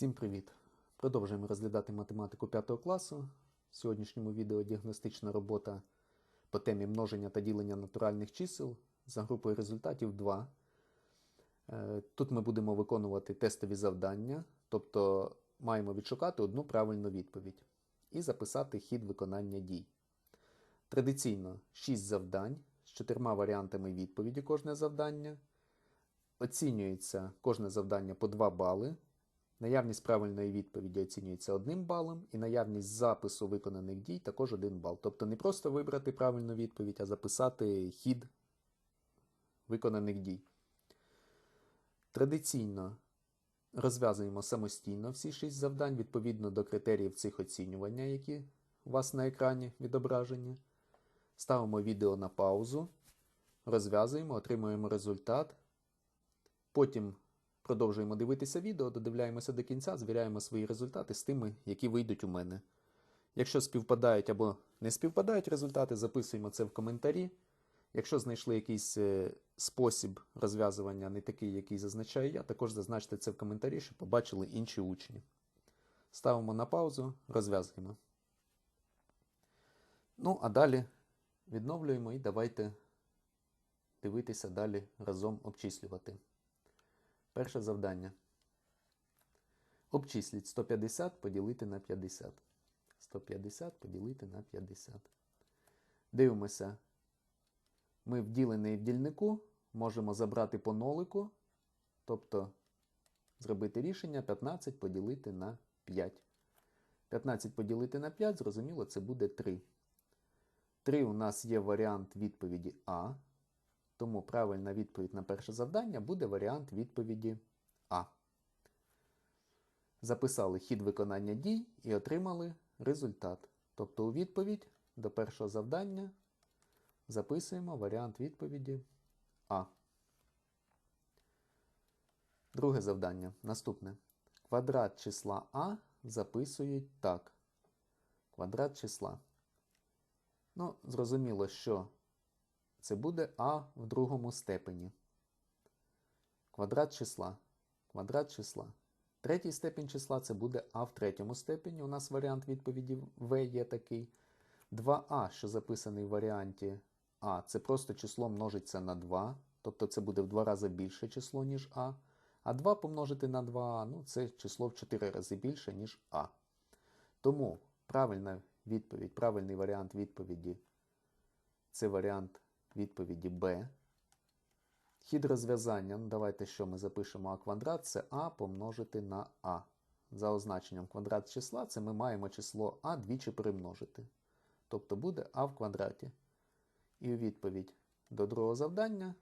Всім привіт! Продовжуємо розглядати математику 5 класу. В сьогоднішньому відео діагностична робота по темі множення та ділення натуральних чисел за групою результатів 2. Е, Тут ми будемо виконувати тестові завдання, тобто маємо відшукати одну правильну відповідь і записати хід виконання дій. Традиційно 6 завдань з чотирма варіантами відповіді кожне завдання. Оцінюється кожне завдання по 2 бали. Наявність правильної відповіді оцінюється 1 балом, і наявність запису виконаних дій також 1 бал. Тобто не просто вибрати правильну відповідь, а записати хід виконаних дій. Традиційно розв'язуємо самостійно всі 6 завдань відповідно до критеріїв цих оцінювання, які у вас на екрані відображені. Ставимо відео на паузу, розв'язуємо, отримуємо результат. Потім продовжуємо дивитися відео, додивляємося до кінця, звіряємо свої результати з тими, які вийдуть у мене. Якщо співпадають або не співпадають результати, записуємо це в коментарі. Якщо знайшли якийсь е, спосіб розв'язування, не такий, який зазначаю я, також зазначте це в коментарі, щоб побачили інші учні. Ставимо на паузу, розв'язуємо. Ну, а далі відновлюємо і давайте дивитися далі разом обчислювати. Перше завдання. Обчисліть 150 поділити на 50. 150 поділити на 50. Дивимося. Ми в ділений в дільнику можемо забрати по нолику, тобто зробити рішення 15 поділити на 5. 15 поділити на 5, зрозуміло, це буде 3. 3 у нас є варіант відповіді А. Тому правильна відповідь на перше завдання буде варіант відповіді А. Записали хід виконання дій і отримали результат. Тобто у відповідь до першого завдання записуємо варіант відповіді А. Друге завдання. Наступне. Квадрат числа А записують так. Квадрат числа. Ну, зрозуміло, що це буде А в другому степені. Квадрат числа. Квадрат числа. Третій степень числа це буде А в третьому степені. У нас варіант відповіді В є такий. 2А, що записаний в варіанті А, це просто число множиться на 2. Тобто це буде в 2 рази більше число, ніж А. А 2 помножити на 2а, ну це число в 4 рази більше, ніж А. Тому правильна відповідь, правильний варіант відповіді це варіант відповіді Б. Хід розв'язання, ну давайте що ми запишемо А квадрат, це А помножити на А. За означенням квадрат числа, це ми маємо число А двічі перемножити. Тобто буде А в квадраті. І у відповідь до другого завдання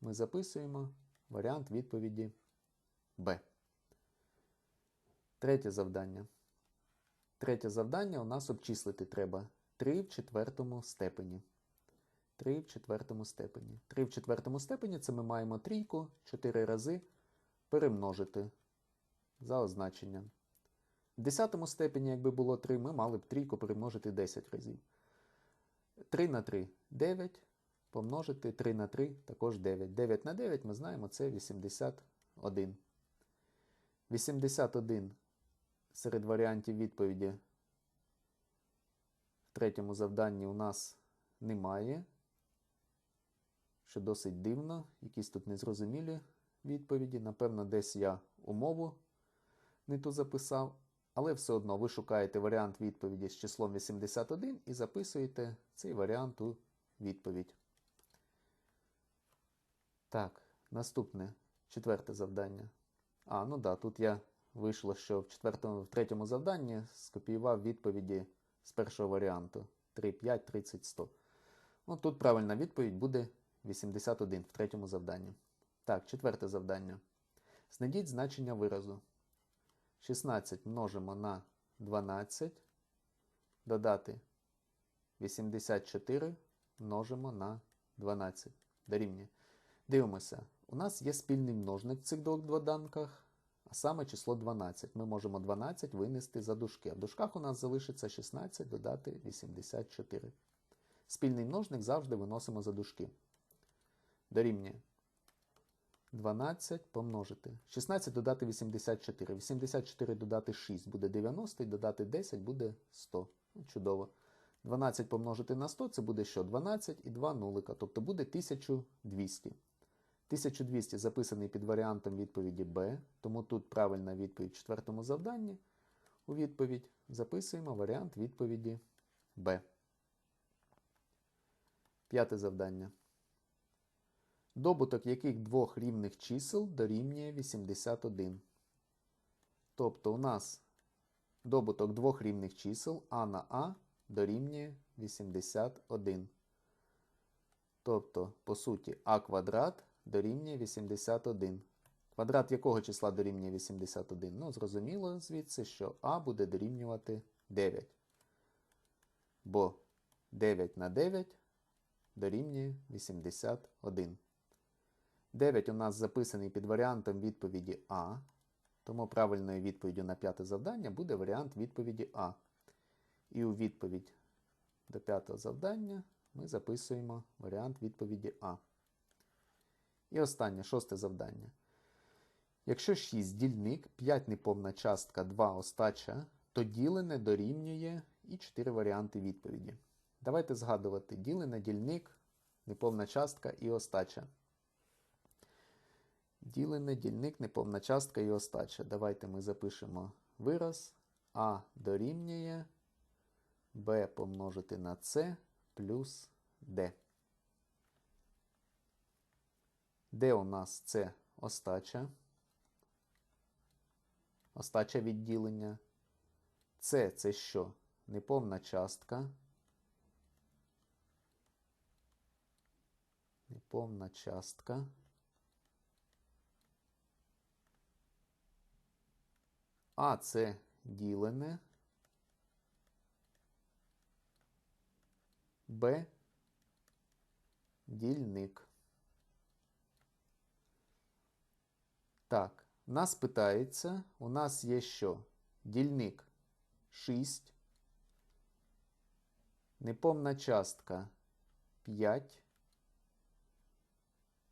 ми записуємо варіант відповіді Б. Третє завдання. Третє завдання у нас обчислити треба 3 в четвертому степені. 3 в четвертому степені. 3 в четвертому степені це ми маємо трійку 4 рази перемножити за означенням. В десятому степені, якби було 3, ми мали б трійку перемножити 10 разів. 3 на 3 9. Помножити 3 на 3 також 9. 9 на 9 ми знаємо, це 81. 81 серед варіантів відповіді в третьому завданні у нас немає що досить дивно, якісь тут незрозумілі відповіді. Напевно, десь я умову не ту записав. Але все одно ви шукаєте варіант відповіді з числом 81 і записуєте цей варіант у відповідь. Так, наступне четверте завдання. А, ну да, тут я вийшло, що в четвертому, в третьому завданні скопіював відповіді з першого варіанту 3, 5, 30, 100. Ну, тут правильна відповідь буде 81 в третьому завданні. Так, четверте завдання. Знайдіть значення виразу. 16 множимо на 12. Додати 84 множимо на 12. Дорівнює. Дивимося. У нас є спільний множник в цих двох доданках, а саме число 12. Ми можемо 12 винести за дужки. В дужках у нас залишиться 16 додати 84. Спільний множник завжди виносимо за дужки дорівнює 12 помножити. 16 додати 84. 84 додати 6 буде 90, і додати 10 буде 100. Ну, Чудово. 12 помножити на 100 це буде що? 12 і 2 нулика, тобто буде 1200. 1200 записаний під варіантом відповіді Б, тому тут правильна відповідь в четвертому завданні. У відповідь записуємо варіант відповіді Б. П'яте завдання. Добуток яких двох рівних чисел дорівнює 81. Тобто у нас добуток двох рівних чисел А на А дорівнює 81. Тобто, по суті, А квадрат дорівнює 81. Квадрат якого числа дорівнює 81? Ну, зрозуміло звідси, що А буде дорівнювати 9. Бо 9 на 9 дорівнює 81. 9 у нас записаний під варіантом відповіді А. Тому правильною відповіддю на п'яте завдання буде варіант відповіді А. І у відповідь до п'ятого завдання ми записуємо варіант відповіді А. І останнє шосте завдання. Якщо 6 дільник, 5 неповна частка, 2 остача, то ділене дорівнює і 4 варіанти відповіді. Давайте згадувати ділене, дільник, неповна частка і остача. Ділене, дільник, неповна частка і остача. Давайте ми запишемо вираз А дорівнює b помножити на c плюс d. Де у нас це остача? Остача відділення. Це це що? Неповна частка. Неповна частка. А це ділене. Б. Дільник. Так, нас питається, у нас є що? Дільник 6, неповна частка 5,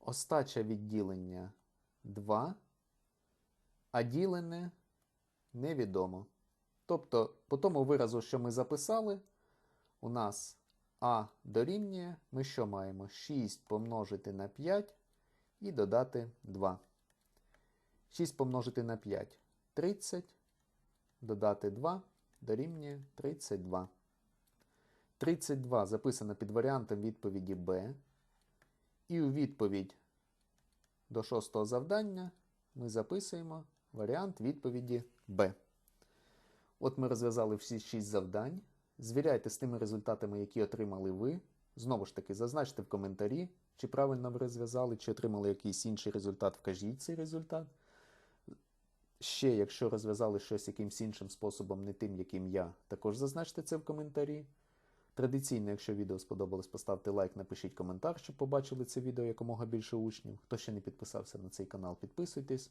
остача відділення 2, а ділене невідомо. Тобто, по тому виразу, що ми записали, у нас А дорівнює, ми що маємо? 6 помножити на 5 і додати 2. 6 помножити на 5 30, додати 2 дорівнює 32. 32 записано під варіантом відповіді Б. І у відповідь до шостого завдання ми записуємо варіант відповіді Б. От ми розв'язали всі 6 завдань. Звіряйте з тими результатами, які отримали ви. Знову ж таки, зазначте в коментарі, чи правильно ви розв'язали, чи отримали якийсь інший результат, вкажіть цей результат. Ще, якщо розв'язали щось якимсь іншим способом, не тим, яким я, також зазначте це в коментарі. Традиційно, якщо відео сподобалось, поставте лайк, напишіть коментар, щоб побачили це відео якомога більше учнів. Хто ще не підписався на цей канал, підписуйтесь.